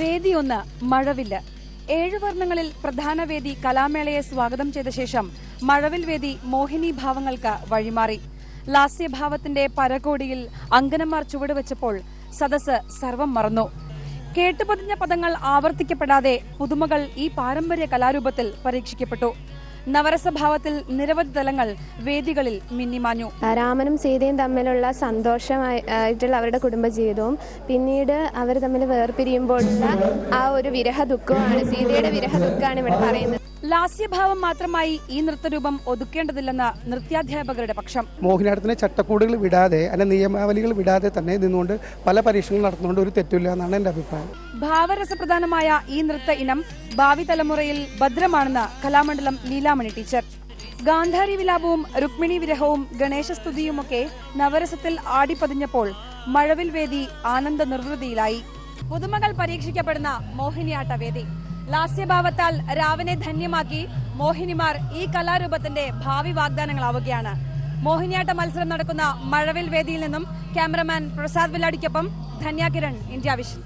വേദി ഒന്ന് മഴവില്ല. ഏഴു വർണങ്ങളിൽ പ്രധാന വേദി കലാമേളയെ സ്വാഗതം ചെയ്ത ശേഷം മഴവിൽ വേദി മോഹിനി ഭാവങ്ങൾക്ക് വഴിമാറി. ലാസ്യഭാവത്തിന്റെ പരകോടിയിൽ അങ്കനമാർ ചുവടുവെച്ചപ്പോൾ സദസ് സർവം മറന്നു. കേട്ടുപതിഞ്ഞ പദങ്ങൾ ആവർത്തിക്കപ്പെടാതെ പുതുമകൾ ഈ പാരമ്പര്യ കലാരൂപത്തിൽ പരീക്ഷിക്കപ്പെട്ടു. നവരസഭാവത്തിൽ നിരവധി തലങ്ങൾ വേദികളിൽ മിന്നിമാഞ്ഞു. രാമനും സീതയും തമ്മിലുള്ള സന്തോഷമായിട്ടുള്ള അവരുടെ കുടുംബജീവിതവും പിന്നീട് അവർ തമ്മിൽ വേർപിരിയുമ്പോഴുള്ള ആ ഒരു വിരഹ ദുഃഖമാണ് സീതയുടെ വിരഹ ദുഃഖമാണ് ഇവിടെ പറയുന്നത്. ലാസ്യഭാവം മാത്രമായി ഈ നൃത്തരൂപം ഒതുക്കേണ്ടതില്ലെന്ന നൃത്യാധ്യാപകരുടെ പക്ഷം. മോഹിനിയാട്ടത്തിന് ചട്ടക്കൂടുകൾ വിടാതെ അല്ലെ നിയമാവലികൾ വിടാതെ തന്നെ നിന്നുകൊണ്ട് പല പരീക്ഷണങ്ങൾ നടത്തുന്നുകൊണ്ട് ഒരു തെറ്റില്ല എന്നാണ് എന്റെ അഭിപ്രായം. ഭാവരസപ്രധാനമായ ഈ നൃത്ത ഇനം ഭാവി തലമുറയിൽ ഭദ്രമാണെന്ന് കലാമണ്ഡലം ലീലാമണി ടീച്ചർ. ഗാന്ധാരി വിലാപവും രുക്മിണി വിരഹവും ഗണേശസ്തുതിയുമൊക്കെ നവരസത്തിൽ ആടിപ്പതിഞ്ഞപ്പോൾ മഴവിൽ വേദി ആനന്ദ നിർവൃതിയിലായി. പുതുമകൾ പരീക്ഷിക്കപ്പെടുന്ന മോഹിനിയാട്ട വേദി. ലാസ്യഭാവത്താൽ രാവനെ ധന്യമാക്കി മോഹിനിമാർ ഈ കലാരൂപത്തിന്റെ ഭാവി വാഗ്ദാനങ്ങളാവുകയാണ്. മോഹിനിയാട്ട മത്സരം നടക്കുന്ന മഴവിൽ വേദിയിൽ നിന്നും ക്യാമറമാൻ പ്രസാദ് വില്ലാടിക്കൊപ്പം ധന്യാകിരൺ ഇന്ത്യ വിഷൻ